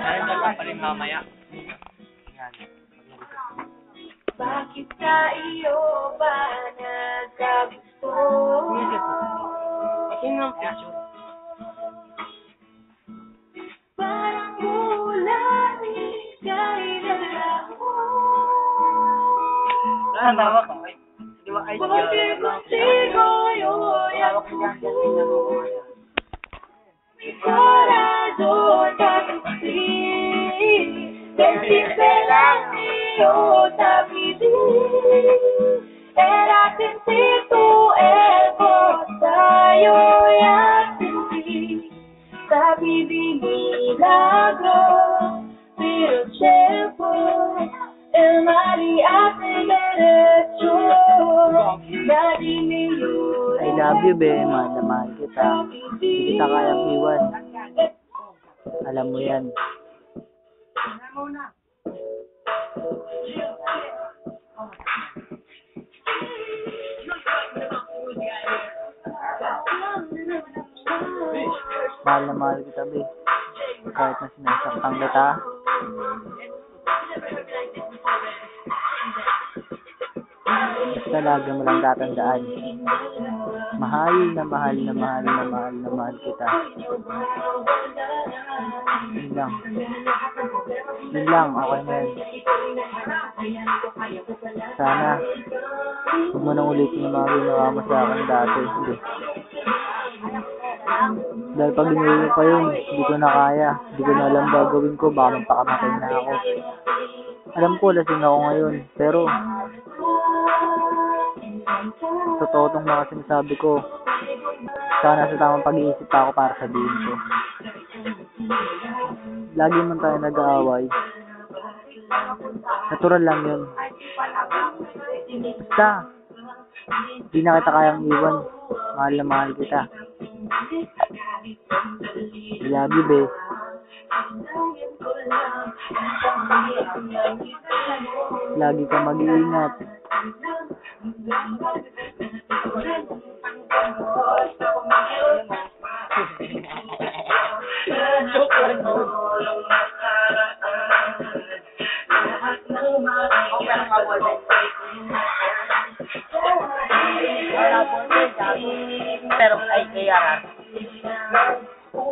Nandun ka pa rin mamaya. Bakit sa iyo ba nagkagusto? Kasi nga picture. Parang mula ika'y nalaho. Ah, tawa ka. Di ba, ay, Bakit contigo yo'y Hawak ko yan, decírsela mío también. Era sentir tu hermosa, yo ya sentí, sabi di milagro, el mar y hace derecho, nadie me I love you, be. Mahal na kita. Kita kayang iwan. Alam mo yan. Mahal na mahal kita, be. Kahit na sinasaktan kita. Basta lagi mo lang tatandaan. Mahal na mahal na mahal na mahal na mahal kita. Yun lang. Yun lang, okay na yan. Sana, huwag mo nang ulitin yung mga ginawa mo sa akin dati. Hindi. Dahil pag mo pa yun, hindi ko na kaya. Hindi ko na alam gagawin ko, baka magpakamatay na ako. Alam ko, lasing ako ngayon. Pero, totoo tong mga sinasabi ko. Sana sa tamang pag-iisip pa ako para sabihin ko. Lagi man tayo nag-aaway. Natural lang yun. Basta, di na kita kayang iwan. Mahal na mahal kita. I love you, babe. Lagi ka mag-iingat. Joke. Pero, ay, kaya ka.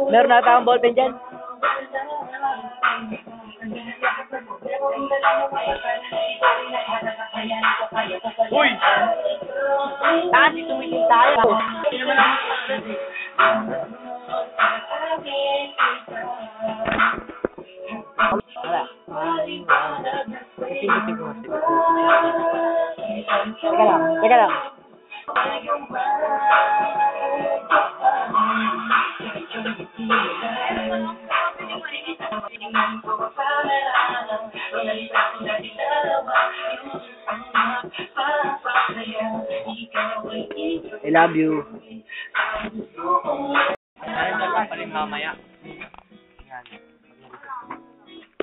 Meron na tayong ballpen dyan? Uy! Dati tumitin tayo. Hindi naman ako Wala. Sige, sige, sige. Teka lang, teka lang. I love you. Nandun ka pa rin mamaya.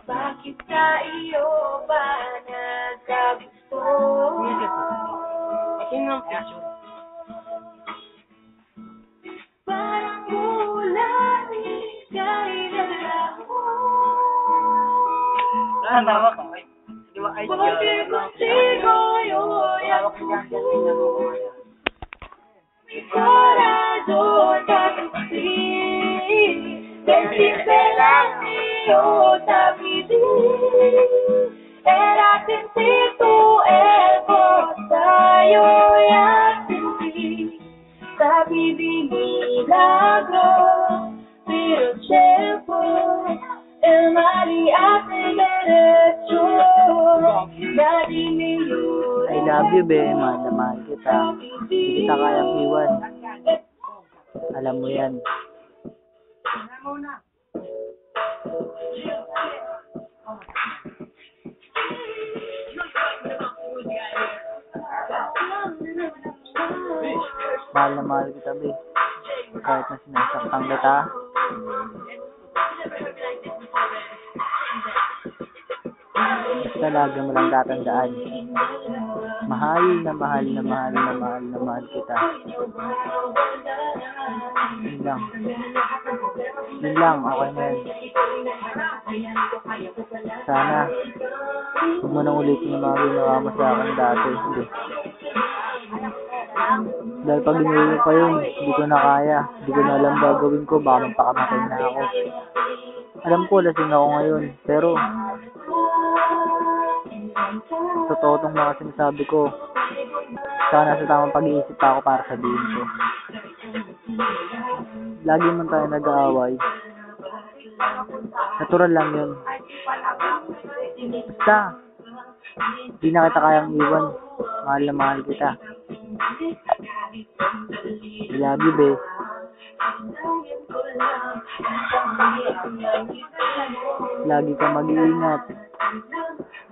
Bakit sa iyo ba nagkagusto? Kasi nga picture. Parang mula ika'y nalaho. Ah, tawa ka. Ay, Di ba, ay, Bakit Era sentir tu hermosa, love you, be. Mahal kita. Hindi kita kayang iwan. Alam mo yan. Mahal na mahal kita, be. Kahit na sinasaktan kita. Basta lagi mo lang tatandaan. Mahal na mahal na mahal na mahal na mahal kita. Yun lang. Yun lang, okay na yun. Sana, huwag mo nang ulitin yung mga ginawa mo sa akin dati. Hindi. Dahil pag ginawa ko pa yun, hindi ko na kaya. Hindi ko na alam gagawin ko, baka magpakamatay na ako. Alam ko, lasing ako ngayon. Pero, totoo tong mga sinasabi ko. Sana sa tamang pag-iisip pa ako para sabihin ko. Lagi man tayo nag-aaway. Natural lang yun. Basta, hindi na kita kayang iwan. Mahal na mahal kita. I love you, babe. Lagi ka mag-iingat.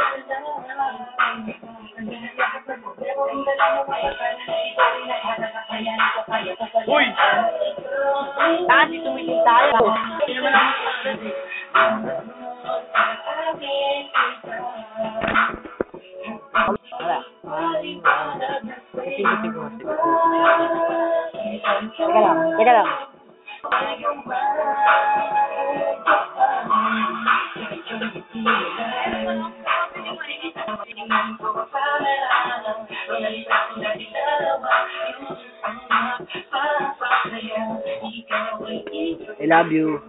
Okay lang mga ballpen. Wala ballpen, gago. Pero ay kaya rar. Meron na tayong Isipin ko. Lang. I love you.